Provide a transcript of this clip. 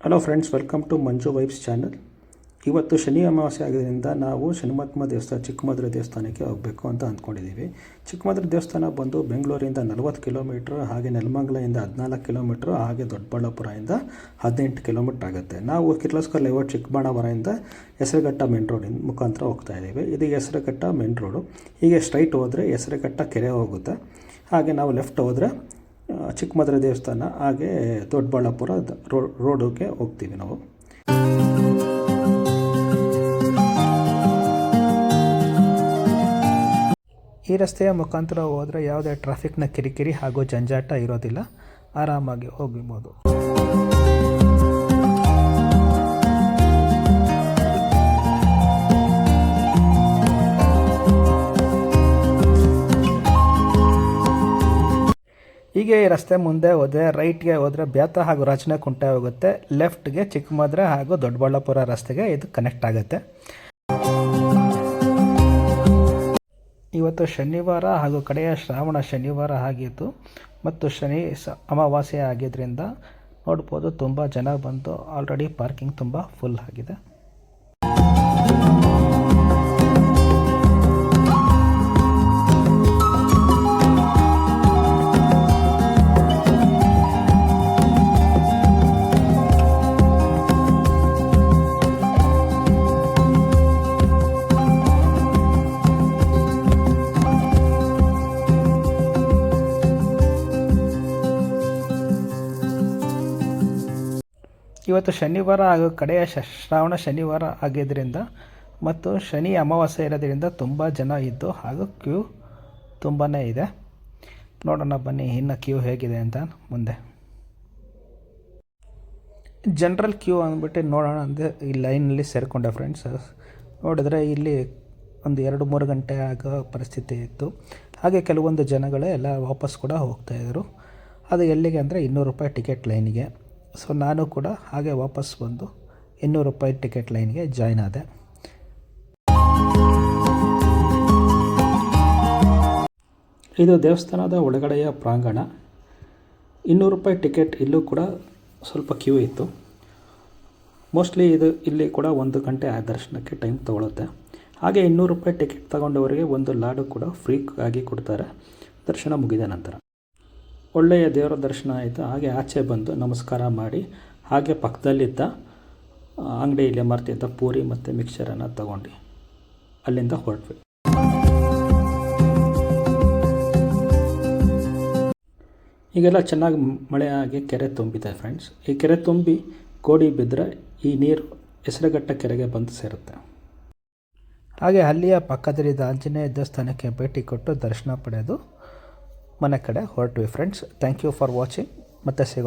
Hello friends welcome to Manju vibes channel ಇವತ್ತು ಶನಿ ಅಮಾವಾಸ್ಯೆ ಆಗಿದ್ದರಿಂದ ನಾವು ಶನಿಮಹಾತ್ಮ ದೇವಸ್ಥಾನ ಚಿಕ್ಕಮದುರೆ ದೇವಸ್ಥಾನಕ್ಕೆ ಹೋಗಬೇಕು ಅಂತ ಅಂದ್ಕೊಂಡಿದ್ದೀವಿ. ಚಿಕ್ಕಮದುರೆ ದೇವಸ್ಥಾನ ಬಂದು ಬೆಂಗಳೂರಿಂದ ನಲವತ್ತು ಕಿಲೋಮೀಟ್ರ್, ಹಾಗೆ ನೆಲಮಂಗಲದಿಂದ ಹದಿನಾಲ್ಕು ಕಿಲೋಮೀಟ್ರ್, ಹಾಗೆ ದೊಡ್ಡಬಳ್ಳಾಪುರದಿಂದ ಹದಿನೆಂಟು ಕಿಲೋಮೀಟ್ರ್ ಆಗುತ್ತೆ. ನಾವು ಕಿರ್ಲಸ್ಕರ್ ಲೇಔಟ್ ಚಿಕ್ಕಬಳ್ಳಾಪುರದಿಂದ ಹೆಸರುಘಟ್ಟ ಮೇನ್ ರೋಡಿನ ಮುಖಾಂತರ ಹೋಗ್ತಾ ಇದ್ದೀವಿ. ಇದು ಹೆಸರುಘಟ್ಟ ಮೇನ್ ರೋಡು ಹೀಗೆ ಸ್ಟ್ರೈಟ್ ಹೋದರೆ ಹೆಸರುಘಟ್ಟ ಕೆರೆ ಹೋಗುತ್ತೆ. ಹಾಗೆ ನಾವು ಲೆಫ್ಟ್ ಹೋದರೆ ಚಿಕ್ಕಮದುರೆ ದೇವಸ್ಥಾನ, ಹಾಗೆ ದೊಡ್ಡಬಳ್ಳಾಪುರ ರೋ ರೋಡಕ್ಕೆ ಹೋಗ್ತೀವಿ ನಾವು. ಈ ರಸ್ತೆಯ ಮುಖಾಂತರ ಹೋದರೆ ಯಾವುದೇ ಟ್ರಾಫಿಕ್ನ ಕಿರಿಕಿರಿ ಹಾಗೂ ಜಂಜಾಟ ಇರೋದಿಲ್ಲ. ಆರಾಮಾಗಿ ಹೋಗ್ಬೋದು. ಹೀಗೆ ಈ ರಸ್ತೆ ಮುಂದೆ ಹೋದರೆ ರೈಟ್ಗೆ ಹೋದರೆ ಬ್ಯಾತ ಹಾಗೂ ರಾಜನ ಕುಂಟೆ ಹೋಗುತ್ತೆ ಲೆಫ್ಟ್ಗೆ ಚಿಕ್ಕಮದ್ರೆ ಹಾಗೂ ದೊಡ್ಡಬಳ್ಳಾಪುರ ರಸ್ತೆಗೆ ಇದು ಕನೆಕ್ಟ್ ಆಗುತ್ತೆ. ಇವತ್ತು ಶನಿವಾರ ಹಾಗೂ ಕಡೆಯ ಶ್ರಾವಣ ಶನಿವಾರ ಆಗಿತ್ತು ಮತ್ತು ಶನಿ ಸ ಅಮಾವಾಸ್ಯೆ ಆಗಿದ್ದರಿಂದ ನೋಡ್ಬೋದು ತುಂಬ ಜನ ಬಂದು ಆಲ್ರೆಡಿ ಪಾರ್ಕಿಂಗ್ ತುಂಬ ಫುಲ್ ಆಗಿದೆ. ಇವತ್ತು ಶನಿವಾರ ಹಾಗೂ ಕಡೆಯ ಶ್ರಾವಣ ಶನಿವಾರ ಆಗಿದ್ದರಿಂದ ಮತ್ತು ಶನಿ ಅಮಾವಾಸ್ಯೆ ಇರೋದ್ರಿಂದ ತುಂಬ ಜನ ಇದ್ದು ಹಾಗೂ ಕ್ಯೂ ತುಂಬಾ ಇದೆ. ನೋಡೋಣ ಬನ್ನಿ ಇನ್ನು ಕ್ಯೂ ಹೇಗಿದೆ ಅಂತ ಮುಂದೆ. ಜನರಲ್ ಕ್ಯೂ ಅಂದ್ಬಿಟ್ಟು ನೋಡೋಣ ಅಂದರೆ ಈ ಲೈನಲ್ಲಿ ಸೇರಿಕೊಂಡೆ ಫ್ರೆಂಡ್ಸ್ ನೋಡಿದ್ರೆ ಇಲ್ಲಿ ಒಂದು ಎರಡು ಮೂರು ಗಂಟೆ ಆಗೋ ಪರಿಸ್ಥಿತಿ ಇತ್ತು. ಹಾಗೆ ಕೆಲವೊಂದು ಜನಗಳೇ ಎಲ್ಲ ವಾಪಸ್ ಕೂಡ ಹೋಗ್ತಾಯಿದ್ರು ಅದು ಎಲ್ಲಿಗೆ ಅಂದರೆ ಇನ್ನೂರು ರೂಪಾಯಿ ಟಿಕೆಟ್ ಲೈನಿಗೆ ಸೊ ನಾನು ಕೂಡ ಹಾಗೆ ವಾಪಸ್ ಬಂದು ಇನ್ನೂರು ರೂಪಾಯಿ ಟಿಕೆಟ್ ಲೈನ್ಗೆ ಜಾಯ್ನ್ ಆದೆ. ಇದು ದೇವಸ್ಥಾನದ ಒಳಗಡೆಯ ಪ್ರಾಂಗಣ. ಇನ್ನೂರು ರೂಪಾಯಿ ಟಿಕೆಟ್ ಇಲ್ಲೂ ಕೂಡ ಸ್ವಲ್ಪ ಕ್ಯೂ ಇತ್ತು. ಮೋಸ್ಟ್ಲಿ ಇದು ಇಲ್ಲಿ ಕೂಡ ಒಂದು ಗಂಟೆ ಆ ದರ್ಶನಕ್ಕೆ ಟೈಮ್ ತೊಗೊಳುತ್ತೆ. ಹಾಗೆ ಇನ್ನೂರು ರೂಪಾಯಿ ಟಿಕೆಟ್ ತಗೊಂಡವರಿಗೆ ಒಂದು ಲಾಡು ಕೂಡ ಫ್ರೀ ಆಗಿ ಕೊಡ್ತಾರೆ. ದರ್ಶನ ಮುಗಿದ ನಂತರ. ಒಳ್ಳೆಯ ದೇವರ ದರ್ಶನ ಆಯಿತು, ಹಾಗೆ ಆಚೆ ಬಂದು ನಮಸ್ಕಾರ ಮಾಡಿ, ಹಾಗೆ ಪಕ್ಕದಲ್ಲಿದ್ದ ಅಂಗಡಿಯಲ್ಲಿ ಮರ್ತಿದ್ದ ಪೂರಿ ಮತ್ತು ಮಿಕ್ಸರನ್ನು ತಗೊಂಡು ಅಲ್ಲಿಂದ ಹೊರಟ್ವಿ. ಈಗೆಲ್ಲ ಚೆನ್ನಾಗಿ ಮಳೆ ಆಗಿ ಕೆರೆ ತುಂಬಿದೆ ಫ್ರೆಂಡ್ಸ್ ಈ ಕೆರೆ ತುಂಬಿ ಕೋಡಿ ಬಿದ್ದರೆ ಈ ನೀರು ಹೆಸರುಘಟ್ಟ ಕೆರೆಗೆ ಬಂದು ಸೇರುತ್ತೆ. ಹಾಗೆ ಅಲ್ಲಿಯ ಪಕ್ಕದಲ್ಲಿದ್ದ ಆಂಜನೇಯ ದೇವಸ್ಥಾನಕ್ಕೆ ಭೇಟಿ ಕೊಟ್ಟು ದರ್ಶನ ಪಡೆದು ಮನೆ ಕಡೆ ಹೊರಟ್ವಿ friends thank you for watching ಮತ್ತೆ ಸಿಗೋಣ.